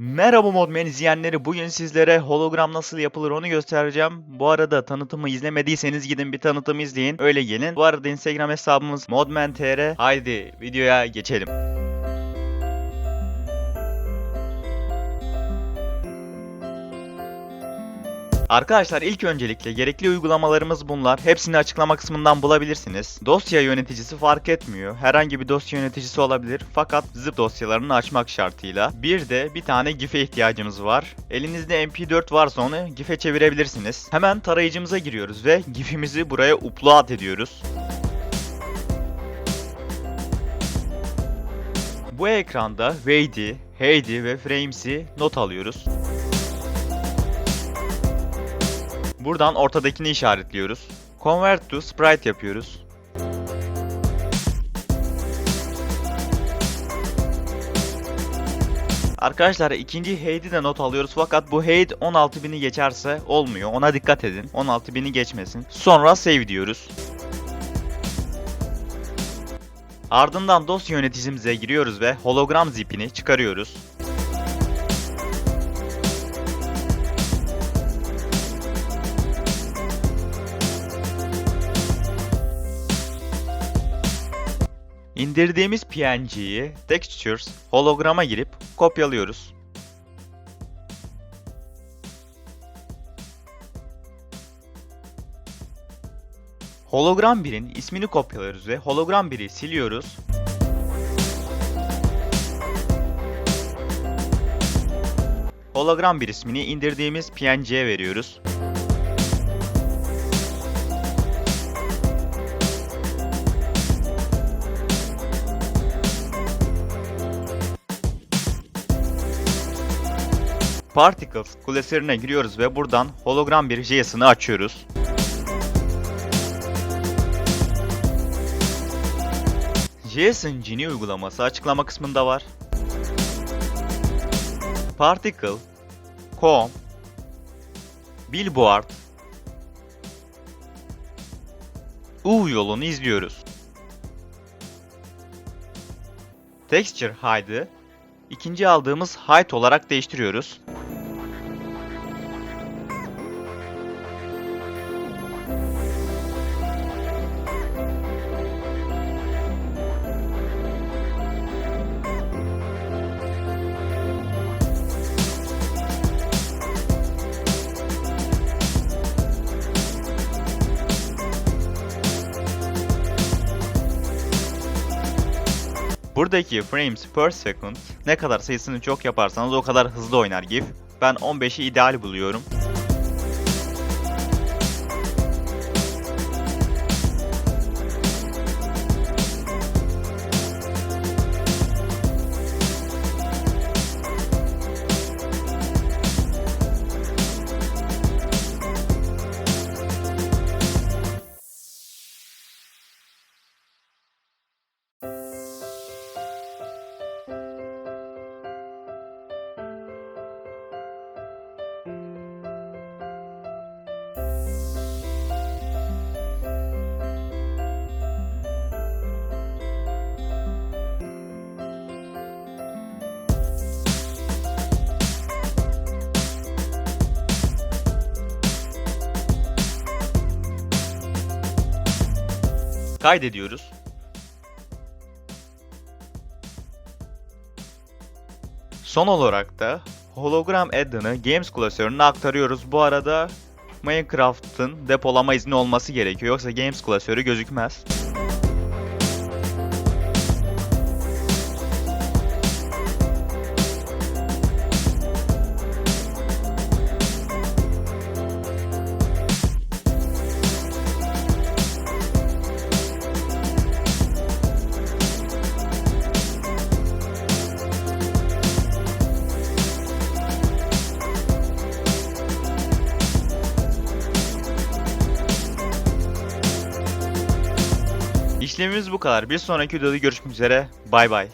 Merhaba Modman izleyenleri. Bugün sizlere hologram nasıl yapılır onu göstereceğim. Bu arada tanıtımı izlemediyseniz gidin bir tanıtımı izleyin. Öyle gelin. Bu arada Instagram hesabımız modman.tr. Haydi videoya geçelim. Arkadaşlar ilk öncelikle gerekli uygulamalarımız bunlar. Hepsini açıklama kısmından bulabilirsiniz. Dosya yöneticisi fark etmiyor. Herhangi bir dosya yöneticisi olabilir. Fakat zip dosyalarını açmak şartıyla. Bir de bir tane GIF'e ihtiyacımız var. Elinizde MP4 varsa onu GIF'e çevirebilirsiniz. Hemen tarayıcımıza giriyoruz ve GIF'imizi buraya upload ediyoruz. Bu ekranda Wade'i, Heidi ve Frames'i not alıyoruz. Buradan ortadakini işaretliyoruz. Convert to Sprite yapıyoruz. Arkadaşlar ikinci Heid'i de not alıyoruz fakat bu Heid 16.000'i geçerse olmuyor. Ona dikkat edin. 16.000'i geçmesin. Sonra save diyoruz. Ardından dosya yöneticimize giriyoruz ve hologram zipini çıkarıyoruz. İndirdiğimiz PNG'yi Textures holograma girip kopyalıyoruz. Hologram 1'in ismini kopyalıyoruz ve hologram 1'i siliyoruz. Hologram 1 ismini indirdiğimiz PNG'ye veriyoruz. Particles klasörüne giriyoruz ve buradan hologram bir JSON'ı açıyoruz. JSON Genie uygulaması açıklama kısmında var. Particle, Com, Billboard, U yolunu izliyoruz. Texture Hide'ı ikinci aldığımız height olarak değiştiriyoruz. Buradaki frames per second ne kadar sayısını çok yaparsanız o kadar hızlı oynar GIF. Ben 15'i ideal buluyorum. Kaydediyoruz. Son olarak da hologram add'ını Games klasörüne aktarıyoruz. Bu arada Minecraft'ın depolama izni olması gerekiyor. Yoksa Games klasörü gözükmez. İşlemimiz bu kadar. Bir sonraki videoda görüşmek üzere. Bay bay.